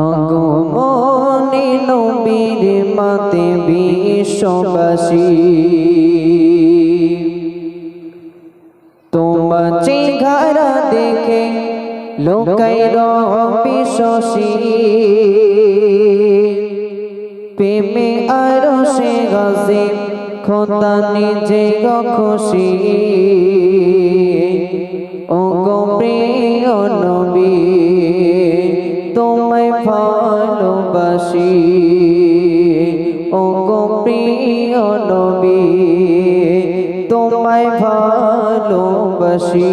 আগমনে নবীর মাতে বিশ্ববাসী। তোমার চেহারা দেখে লোকাই বিশ্বসী প্রেমে আরও সে গাছে খোদা নিজে খুশি। ও গো প্রিয় গো প্রিয় নবী তোমায় ভালোবাসি।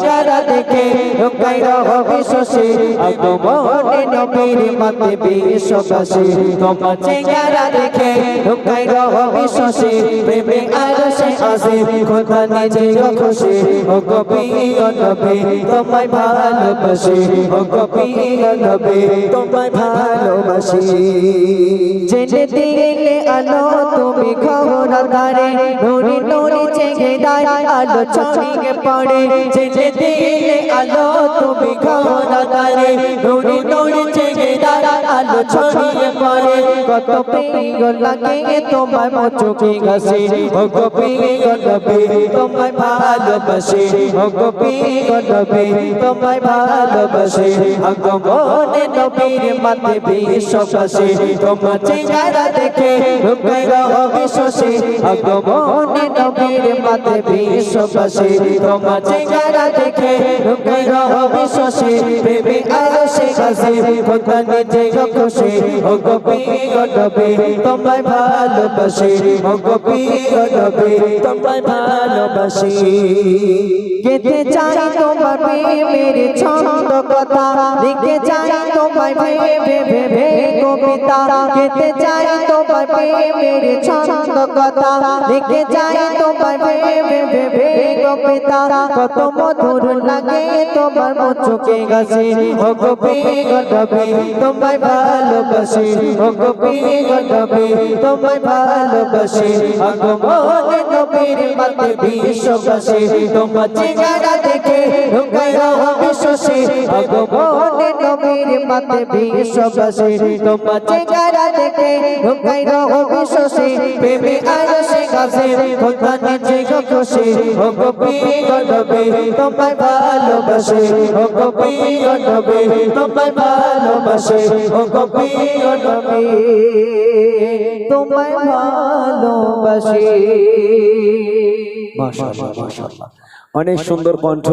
চেহারা দেখে লোকাই অবিশ্বাসী আগমনে নবীর মাতে বিশ্ববাসী। তোমার চেহারা দেখে লোকাই অবিশ্বাসী প্রেমে আরও আসে কথা নিজে খুশি ও গপি গনবি তোমায় ভালোবাসি। ও গপি গনবি তোমায় ভালোবাসি। জেনে দিলে আলো তুমি খবর ধারে নুরি নুরি চেগে দায়, আলো ছড়িয়ে পড়ে যে দিলে আলো তুমি নুরি চেগে দায় আলো ছড়িয়ে পড়ে। কত প্রিয় লাগে তোমার মুচুকি গাছে ও গোপী গনবে তোমায় ভালোবাসি? ও গোপী গনবে তোমায় ভালোবাসি? আগমনে নবীর মাতে বিশ্ববাসী? তোমার চেহারা দেখে রূপের অবিশ্বাসী। আগমনে নবীর মাতে বিশ্ববাসী? তোমার চেহারা দেখে রূপের অবিশ্বাসী। প্রেমে আসে কাছে খোদা নিজে গো খুশি ও গোপী গনবে তোমায় ভালোবাসি, ও গোপী গনবে তোমায় ভালোবাসি। গেতে চাই তোমার প্রেমের ছন্দ কথা লিখে চাই তোমায় ভেবে ভেবে কবিতা। গেতে চাই তোমার প্রেমের ছন্দ কথা লিখে চাই তোমায় ভেবে ভেবে কবিতা কত মধুর লাগে তোমার মুচুকে গাছে। ও গোপী গনবে তোমায় ভালোবাসি। ও গোপী গনবে তোমায় ভালোবাসি। আগমনে নবীর মাতে বিশ্ববাসী তোমার চেহারা ঢুকাই রহ বিশ্বাসী। আগমনে নবীর মাতে বিশ্ববাসী। তোমার চেহারা ঢুকাই রহ বিশ্বাসী। প্রেমে আর সে গাছে খোদা নিজে খুশি। ও গোপী গনবে তোমায় ভালোবাসে। ও গোপী গনবে তোমায় ভালোবাসে। ও গোপী গনবে তোমায় ভালোবাসি। মাশাআল্লাহ মাশাআল্লাহ। অনেক সুন্দর কণ্ঠ।